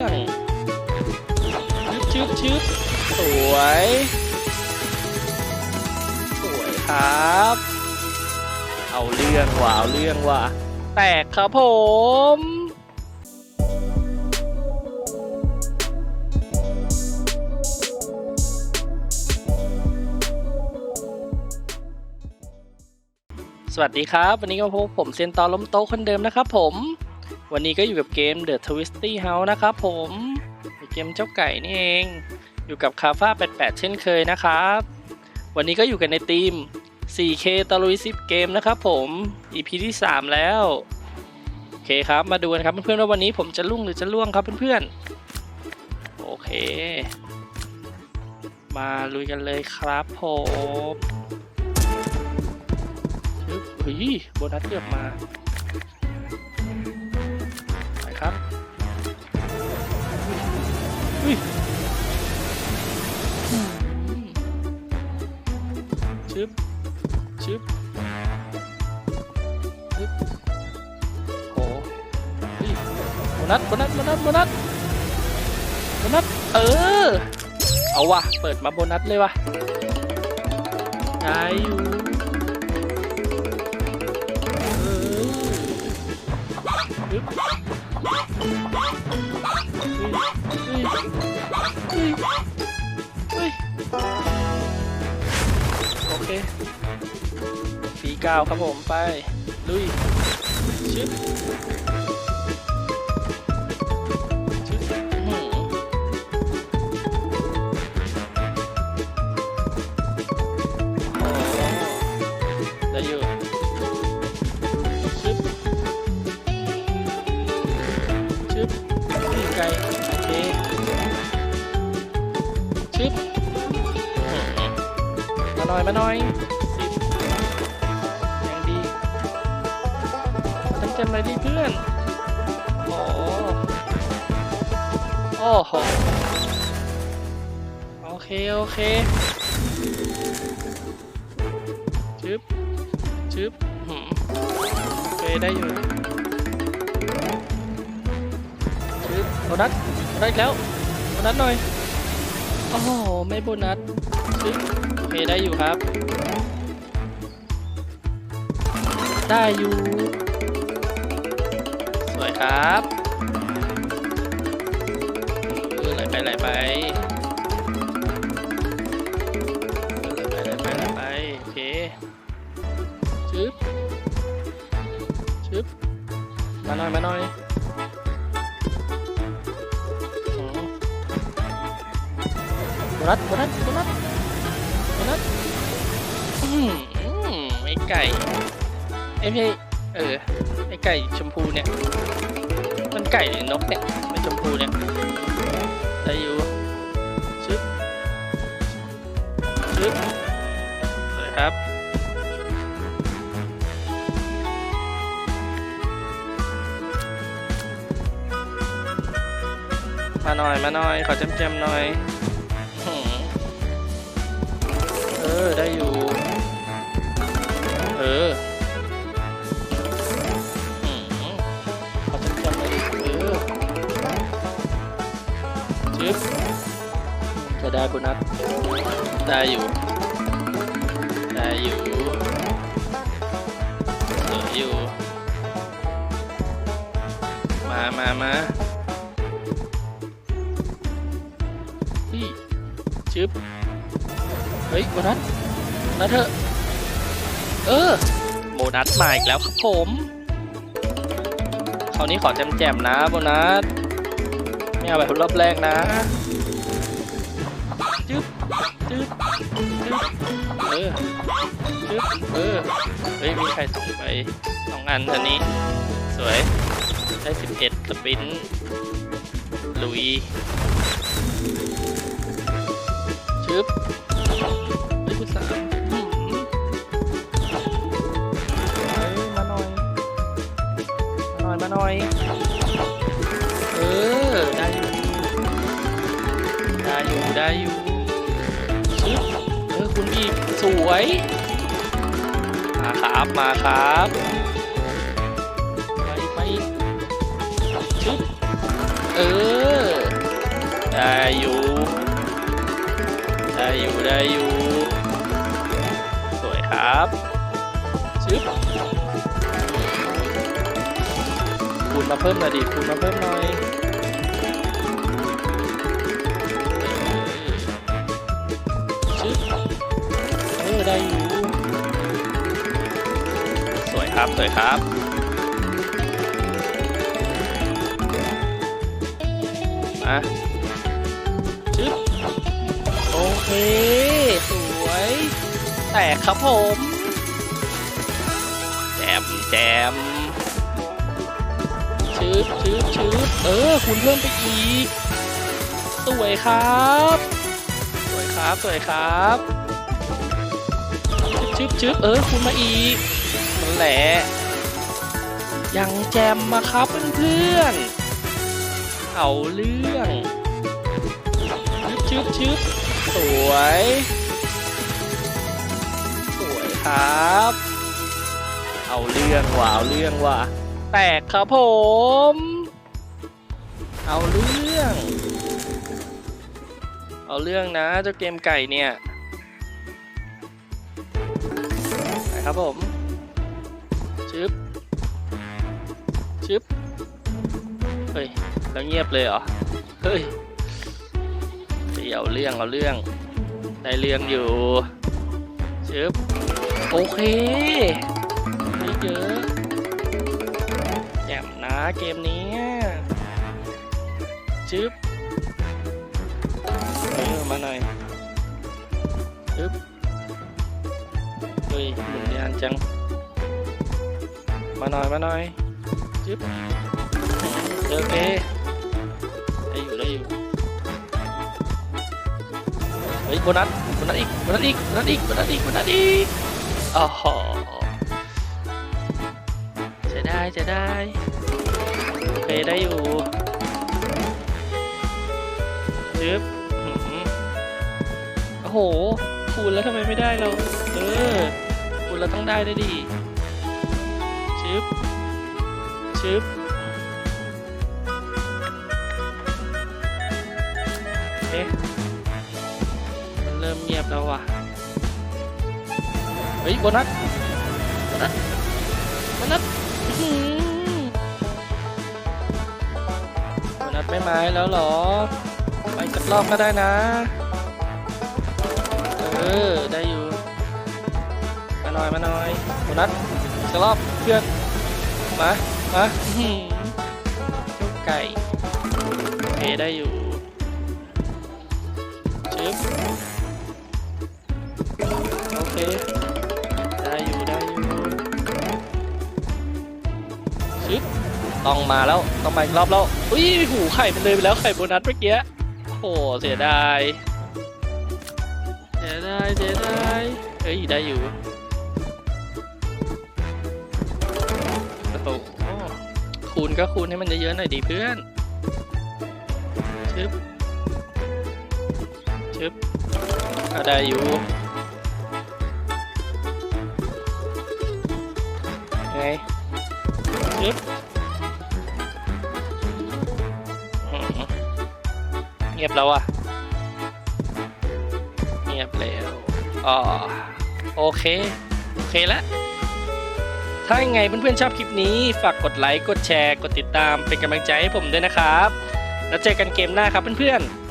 ชึบชึบสวย สวยครับ เอาเรื่องว่ะเอาเรื่องว่ะแตกครับผมสวัสดีครับ วันนี้ก็พบผมเซียนตอล้มโต๊ะคนเดิมนะครับผม วันนี้ก็อยู่กับเกม The Twisty House นะครับผมเกมเจ้าไก่นี่เอง อยู่กับคาฟ้า88 เช่นเคยนะครับ วันนี้ก็อยู่กันในทีม 4K ตะลุย 10 เกมนะครับผม EP ที่ 3 แล้ว โอเคครับ มาดูกันครับเพื่อนๆว่าวันนี้ผมจะลุ่งหรือจะล่วงครับเพื่อนๆ โอเค มาลุยกันเลยครับผมเฮ้ยโบนัสเกือบมา ครับอุ้ยอืมชึบชึบชึบโหเฮ้ยโบนัสโบนัสโบนัสโบนัสโบนัสเออ เอาว่ะเปิดมาโบนัสเลยว่ะได้อยู่เออ โอเคปีก้าครับผมไป ลุย ชิปชิปได้อยู่ชิปชิปนี่ไกลโอเค ชึบมาหน่อยมาหน่อยสิบยังดีมาเต็มๆเลยดิเพื่อนโอ้โอ้โหโอเค โอเคชึบชึบหืมโอเคได้อยู่ชึบโบนัสโบนัสอีกแล้วโบนัสหน่อย โอ้โห ไม่โบนัสซึ่งโอเคได้อยู่ครับ ได้อยู่ สวยครับเออไหลไปไหลไปไหลไปไหลไปไหลไปโอเคชึบชึบมาหน่อยมาหน่อย นัสโบนัสโบนัสโบนัสอืมอืมไอ้ไก่ไอ้ไม่เออไอ้ไก่ชมพูเนี่ย มันไก่หรือนกเนี่ยไม่ชมพูเนี่ยได้อยู่ชึบชึบสวยครับมาหน่อยมาหน่อยขอเจำจำๆหน่อย ออได้อยู่ เออหืมขอจำจำเลยเออจึ๊บจะได้โบนัสได้อยู่ ได้อยู่เหลืออยู่ มามามาพี่ชึบ เฮ้ยโบนัสนะเถอะเออโบนัสมาอีกแล้วครับผมคราวนี้ขอแจมๆนะโบนัสไม่เอาแบบรอบแรกนะจึ๊บจึ๊บจึ๊บเออจึ๊บเออเฮ้ยมีใครส่งไปสองอันอันนี้ สวยได้สิบเอ็ดสปินลุยชึบ อย เออ ได้อยู่ ได้อยู่ ได้อยู่เออคุณอีก สวย มาครับ มาครับมาอีกมาอีกชึบเอออยู่ ได้อยู่ ได้อยู่ มาเพิ่มหน่อยดิคูณมาเพิ่มหน่อยชึบเออได้อยู่สวยครับ สวยครับมาชึบโอเค สวย แตกครับผม แจมแจม ชืบชืบชืบเออคุณเพิ่มไปอีกสวยครับ สวยครับ สวยครับชึบชึบเออคุณมาอีกนั่นแหละยังแจมมาครับเพื่อนๆเอาเรื่องชึบชึบชึบสวย สวยครับ เอาเรื่องว่ะเอาเรื่องว่ะ แตกครับผม เอาเรื่อง เอาเรื่องนะเจ้าเกมไก่เนี่ยไปครับผม ชึบ ชึบ เฮ้ย แล้วเงียบเลยเหรอเฮ้ยเฮ้ยเอาเรื่อง เอาเรื่อง ได้เรื่องอยู่ ชึบ โอเคไม่เยอะ เกมนี้ชึบเออมาหน่อยชึบเฮ้ยหมุนยานจัง มาหน่อยมาหน่อยชึบโอเคได้อยู่ได้อยู่เฮ้ยโบนัสโบนัสอีกโบนัสอีกโบนัสอีกโบนัสอีกโบนัสอีกอ๋อจะได้จะได้ เคได้อยู่ยึบโอ้โห คูณแล้วทำไมไม่ได้เรา เออ คูณแล้วต้องได้ได้ดิชึบชึบเอ๊ะมันเริ่มเงียบแล้วว่ะ เฮ้ยโบนัสโบนัสโบนัส นัสไม่ไม้แล้วหรอ ไปสักรอบก็ได้นะ เออ ได้อยู่ มาหน่อยมาหน่อยโบนัสสักรอบเพื่อน มา มาอื้อหือไก่โอเคได้อยู่ชึบโอเค ได้อยู่ได้อยู่ ต้องมาแล้วต้องมาอีกรอบแล้วอุ้ยหูไข่มันเลยไปแล้วไข่โบนัสเมื่อกี้โอ้เสียดายเสียดายเสียดายเฮ้ยได้อยู่โอ้โหคูณก็คูณให้มันเยอะๆหน่อยดิเพื่อนชึบชึบก็ได้อยู่ไงยึบ เงียบแล้วอะเงียบแล้วอ๋อโอเค โอเคแล้วถ้ายังไงเพื่อนๆชอบคลิปนี้ ฝากกดไลค์ กดแชร์ กดติดตามเป็นกำลังใจให้ผมด้วยนะครับ แล้วเจอกันเกมหน้าครับเพื่อนๆ